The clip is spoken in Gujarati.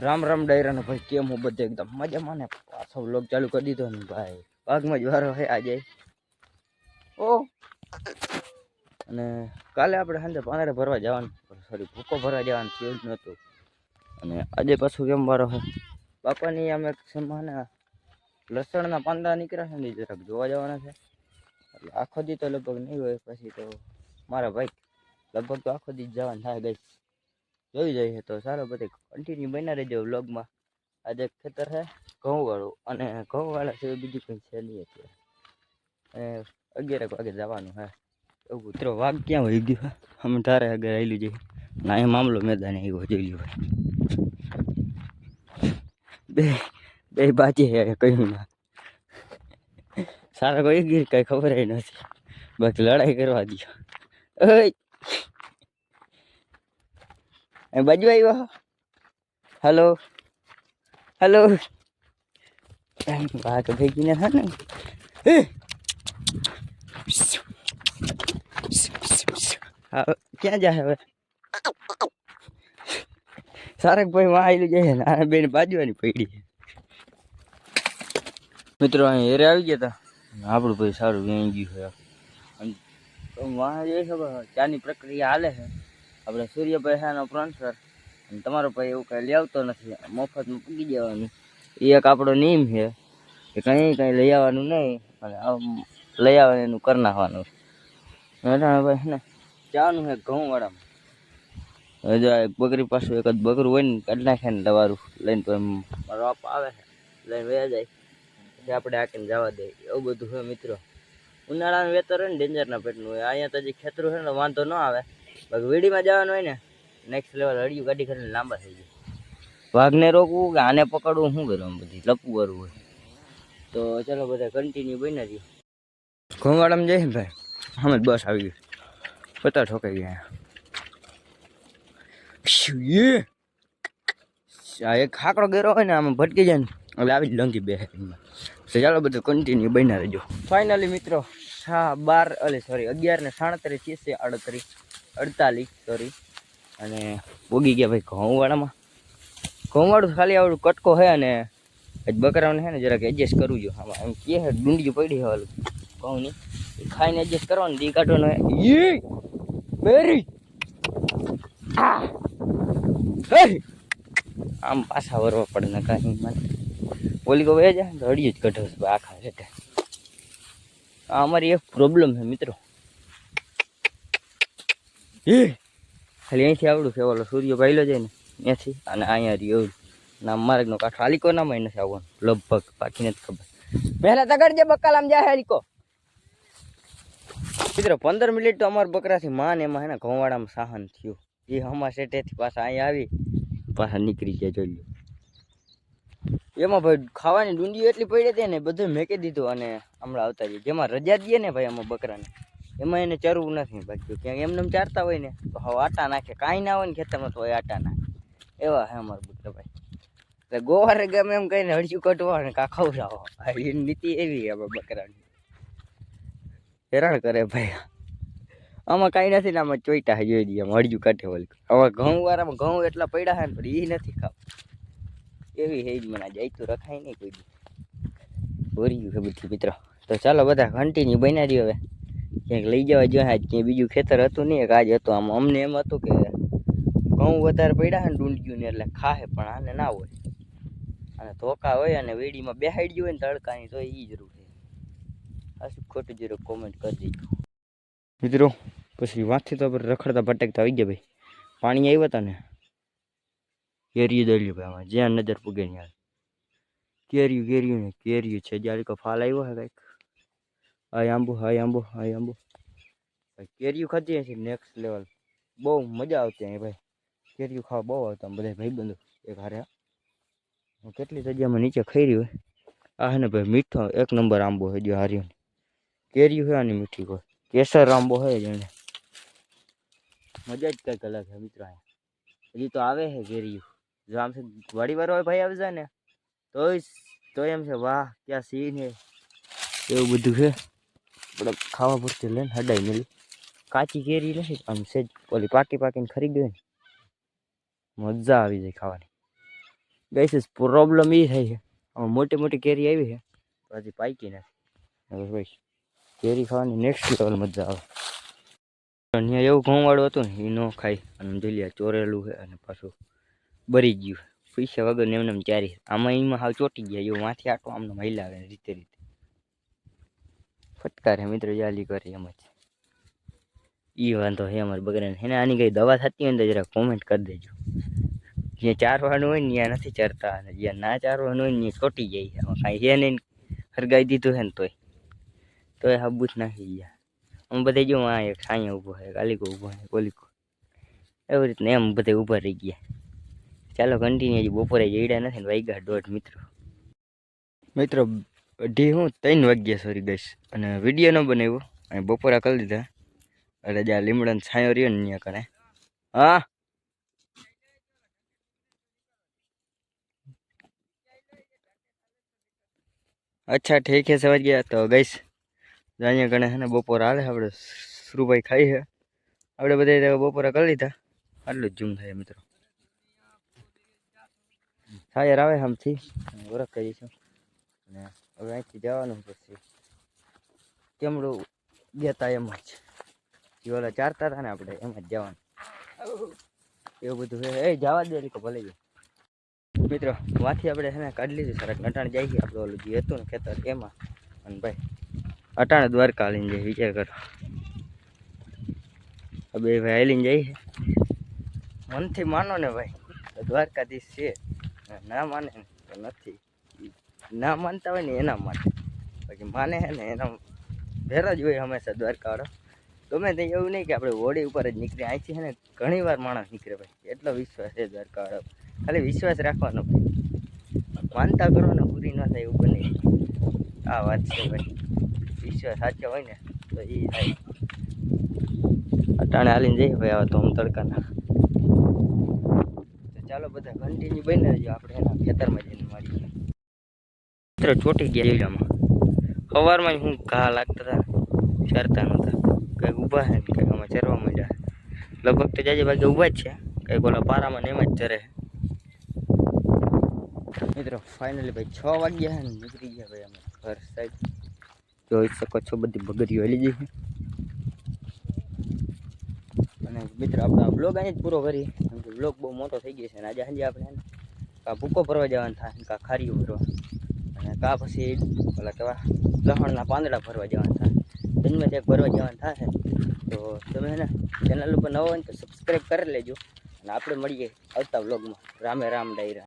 રામ રામ ડાયરાનો ભાઈ કેમ હું બધે એકદમ મજામાં ને? પાછો વ્લોગ ચાલુ કરી દીધો ને ભાઈ. પાકમાં જ વારો હે આજે. ઓ. અને કાલે આપણે સાંજે પાંદડે ભરવા જવાનું. સોરી ભૂકો ભરવા જવાનું થયું જ નહોતું. અને આજે પાછું કેમ વારો હે? બાપાની અમે સમાને લસણના પાંદડા નીકળ્યા છે ને જરાક જોવા જવાના છે. એટલે આખો દી તો લગભગ નહીં હોય પછી તો મારા ભાઈ લગભગ તો આખો દી જવાનું થાય ગઈ. જોઈ જઈએ તો સારો બધી કન્ટિન્યુ બન્યા રહેજો વ્લોગમાં આજે ખેતર છે ઘઉંવાળું અને ઘઉંવાળા સિવાય બીજું કંઈ છે નહીં અત્યારે. અગિયારક વાગે જવાનું હે. એવું કૂતરો વાઘ ક્યાં વહી ગયો? અમે તારે આગળ આવેલું જઈએ ના, એ મામલો મેદાને આવ્યો, જોઈ લ્યો. બે બે બાજી હે કહ્યું ના સારા કોઈ ગીર કઈ ખબર નથી. બાકી લડાઈ કરવા દો ઓય! એ બાજુ આવ્યો હલો હલો વાત ભેગી ને હા ને ક્યાં જાય હવે સારક ભાઈ માં આવેલું જાય ને આ બેન બાજવાની પડી મિત્રો અહીં હેરે આવી ગયા હતા આપણું ભાઈ સારું વેણી ગયું છે વાહ જે છે ચાની પ્રક્રિયા હાલે છે આપણે સૂર્યભાઈ હાનો પ્રોન્સર અને તમારો ભાઈ એવું કાંઈ લઈ આવતો નથી. મફતમાં પૂગી જવાનું એ એક આપણો નિયમ છે કે કંઈ કંઈ લઈ આવવાનું નહીં અને લઈ આવવાનું એનું કરી નાખવાનું. ભાઈ ને જવાનું છે ઘઉંવાળામાં. હવે જો આ બકરી પાછું એક જ બકરું હોય ને, કાઢી નાખે ને તમારું લઈને તો એમ મારો બાપ આવે લઈને વયા જાય. પછી આપણે આકીને જવા દે. એવું બધું હોય મિત્રો. ઉનાળાનું વેતર હોય ને, ડેન્જરના પેટનું હોય. અહીંયા તો જે ખેતરું છે ને, વાંધો ન આવે. બાકી વીડીમાં જવાનું હોય ને નેક્સ્ટ લેવલ અડ્યું ગાડી કરીને લાંબા થઈ જાય. વાઘને રોકવું કે આને પકડવું, શું કરવું બધી? લપવું કરવું હોય. તો ચાલો બધા કન્ટિન્યુ બની રહ્યું ઘઉંવાળામાં જઈએ ભાઈ. અમે બસ આવી ગયું પતા ઠોકાઈ ગયા એક ખાકડો ગેરો હોય ને, આમાં ભટકી જાય ને, એટલે આવી જ લંગી બે ચાલો બધું કન્ટિન્યુ બન્યા રહેજો. ફાઇનલી મિત્રો, હા, બાર, અલે સોરી અગિયાર ને સાડત્રીસ ત્રીસ છે અડત્રીસ અડતાલીસ સોરી અને ઉગી ગયા ભાઈ ઘઉંવાળામાં. ઘઉંવાળું ખાલી આવડું કટકો છે અને બકરાઓને છે ને જરાક એડજસ્ટ કરવું જો આમાં એમ કે ડુંડિયું પડી હોય ઘઉંની. એ ખાઈને એડજસ્ટ કરવાનું દી કાઢવાનું ઈ! બેરી! આમ પાછા વરવા પડે ને કાંઈ મને ઓલી કહું, એ જ તો જ કઢો છે, આખા છે આ અમારી એક પ્રોબ્લેમ છે મિત્રો. ખાલી અહીંથી આવડું છે, ઓલો સૂર્ય ભાઈલો જાય ને અહીંયાથી અને અહીંયા રહ્યું ના માર્ગનો કાંઠો. હાલીકો નામાં નથી આવવાનું. લગભગ, બાકી નથી ખબર. પહેલા તગડજે બકાલામ જાય હાલીકો મિત્રો, પંદર મિનિટ તો અમારા બકરાથી માન એમાં હે ને ઘઉંવાળામાં સાહન થયું. એ હમા સેટેથી પાછા અહીંયા આવી, પાછા નીકળી ગયા, જોઈ લો. એમાં ભાઈ ખાવાની ડુંડી એટલી પડી હતી ને બધું મેકી દીધું અને હમણાં આવતા જઈએ જેમાં રજા દઈએ ને ભાઈ આમાં બકરાને. એમાં એને ચરવું નથી બાકી ક્યાંક એમને એમ ચારતા હોય ને, તો હવે આટા નાખે. કાંઈ ના હોય ને ખેતરમાં તો આટા નાખે. એવા હે અમારા બકરા ભાઈ. એટલે ગોવારે ગમે એમ કહીને હળિયું કટવા ને કા ખવડાવો. એની નીતિ એવી અમે બકરાની. હેરાન કરે ભાઈ. આમાં કાંઈ નથી ને આમાં ચોઈટા જોઈ દઈએ આમાં હળિયું કાઢે ઓલી. આમાં ઘઉં વાળામાં ઘઉં એટલા પડ્યા હે ને, પણ એ નથી ખાવ. એવી હે મને જાય તો રખાય નહીં કોઈ દી. ગયું બધી, મિત્રો. તો ચાલો બધા કન્ટિન્યુ બના રહ્યો હવે. ક્યાંક લઈ જવા જો આજ ક્યાંય બીજું ખેતર હતું નહીં, એક આજ હતું આમ અમને એમ હતું કે ઘઉં વધારે પડ્યા છે ને ડુંડિયું ને એટલે ખાહે, પણ આને ના હોય. અને ધોકા હોય અને વેડીમાં બેહાડી ગયું હોય ને તડકાની તો એ જરૂર છે આ શું ખોટું જીરો કોમેન્ટ કરી દેજો મિત્રો, પછી વાંચી તો આપણે રખડતા ભટકતા આવી ગયા ભાઈ. પાણી આવ્યા હતા ને? કેરીયું દળ્યું ભાઈ આમાં, જ્યાં નજર પૂગે ત્યાં. કેરીયું કેરીયું ને કેરીયું છે જ્યારે કોઈ ફાલ આવ્યો હે કંઈક? આ આંબુ હા આંબુ હા આંબુ. ભાઈ કેરીયું ખાતી હશે નેક્સ્ટ લેવલ બહુ મજા આવતી અહીં ભાઈ. કેરીયું ખાવા બહુ આવતા આમ બધા ભાઈબંધો. એક હારે હું કેટલી જગ્યામાં નીચે ખાઈ રહ્યું હોય. આ હે ને ભાઈ મીઠો એક નંબર આંબો છે જો હાર્યો કેરીયું છે આની મીઠી કોઈ કેસર આંબો છે જાણે મજા જ કંઈક અલગ છે મિત્રો અહીંયા. હજી તો આવે છે કેરીયું જો આમ છે વાડી વાળો ભાઈ આવી જાય ને, તોય તો એમ છે, વાહ, ક્યાં સીન હે. એવું બધું છે. આપણે ખાવા પૂરતી લઈને હડાઈ મળી કાચી કેરી નથી, આમ સેજ ઓલી પાકી પાકીને ખરી ગઈ ને, મજા આવી જાય ખાવાની. ગઈ પ્રોબ્લેમ એ થાય છે. આમાં મોટી મોટી કેરી આવી છે હજી પાકી નથી. ભાઈ કેરી ખાવાની નેક્સ્ટ લેવલ મજા આવે. અહીંયા એવું ઘઉંવાળું હતું ને એ ન ખાય. અને જોઈ ચોરેલું છે અને પાછું બરી ગયું પૈસા વગર ને એમને ચારી. આમાં એમાં હાવ ચોટી ગયા, એવું માથે આટો આમને મહિલા આવે રીતે રીતે ફટકારે મિત્રો જાલી કરે એમ જ. ઈ વાંધો હે અમારે બગડાને. એને આની કઈ દવા થતી હોય ને તો જરા કોમેન્ટ કરી દેજો. જ્યાં ચારવાનું હોય ને ત્યાં નથી ચરતા અને જ્યાં ના ચારવાનું હોય ને ત્યાં ચોટી જાય. છે કાંઈ હે નહીં હરગાઈ દીધું છે ને તોય. તોય હાબૂત નાખી ગયા. હું બધે જો આ એક સાઅહીંયા ઊભો છે કાલિકો ઊભો છે કોલિકો એવી રીતના એમ બધે ઊભા રહી ગયા. ચાલો કન્ટિન્યુ હજી બપોરે જઈડ્યા નથી ને વાગ્યા દોઢ મિત્રો. મિત્રો, અઢી હું ત્રણ વાગ્યા સોરી ગઈશ અને વીડિયો ન બનાવ્યો. અને બપોરા કરી દીધા. એટલે જ્યાં લીમડાનો છાંયો રહ્યો ને ત્યાં કણે હા. અચ્છા, ઠીક છે સમજ ગયા તો ગઈશ. અહીંયા કણે છે ને બપોર હાલે, આપણે સુરુભાઈ ખાઈ છે. આપણે બધા બપોરે કરી લીધા. આટલું જ જૂમ થાય મિત્રો. સાયર આવે આમથી. ઓળખ કરી છું અને હવે અહીંથી જવાનું પછી. કેમડું ગયા તા એમ જ. જે ઓલા ચારતા હતા ને આપણે એમ જ જવાનું. એવું બધું એ જવા દે કે ભલે મિત્રો વાથી આપણે એને કાઢી લીધું સરસ અટાણે જાય છે આપણે ઓલું જે હતું ને ખેતર એમાં. અને ભાઈ અટાણે દ્વારકા લઈને જાય વિચાર કરો. બે ભાઈ લઈને જાય છે. મનથી માનો ને ભાઈ દ્વારકાધીશ છે. ના માને તો નથી. ના માનતા હોય ને એના માટે. બાકી માને છે ને એના ભેરા જ હોય હંમેશા દ્વારકાવાળો. ગમે તે એવું નહીં કે આપણે હોડી ઉપર જ નીકળે અહીંથી છે ને ઘણી વાર માણસ નીકળે ભાઈ. એટલો વિશ્વાસ છે દ્વારકા ખાલી વિશ્વાસ રાખવાનો માનતા કરો ને પૂરી ન થાય એવું બને. આ વાત છે ભાઈ. વિશ્વાસ સાચો હોય ને તો એ થાય. અટાણે હાલીને જઈએ ભાઈ આવા તો આમ તડકાના તો ચાલો બધા કન્ટિન્યુ બની રહીએ આપણે એના ખેતરમાં જઈને મારીએ. મિત્રો ચોટી ગયા જીવડામાં સવારમાં જ હું ઘા લાગતા હતા ચરતા નહોતા. કંઈક ઊભા છે કંઈક આમાં ચરવા માંડ્યા લગભગ તો જાજે ભાગે ઊભા જ છે. કંઈક ઓલા પારામાં ને એમ જ ચરે મિત્રો ફાઇનલી ભાઈ છ વાગ્યા છે ને નીકળી ગયા ભાઈ અમે ઘર સાઈડ જોઈ શકો છો બધી બગડીઓ હલી ગઈ અને મિત્રો, આપણે બ્લોગ અહીં જ પૂરો કરીએ. કે બ્લોગ બહુ મોટો થઈ ગયો છે અને આજે સાંજે આપણે કાં ભૂકો ભરવા જવાનું થાય કાં ખારીઓ ભરવા. અને કાં પછી ઓલા કેવા લહણના પાંદડા ભરવા જવાનું થાય. જન્મે એક ભરવા જવાનું થશે, તો તમે છે ને ચેનલ ઉપર નવો હોય ને તો સબસ્ક્રાઈબ કરી લેજો. અને આપણે મળીએ આવતા બ્લોગમાં રામે રામ ડાયરા.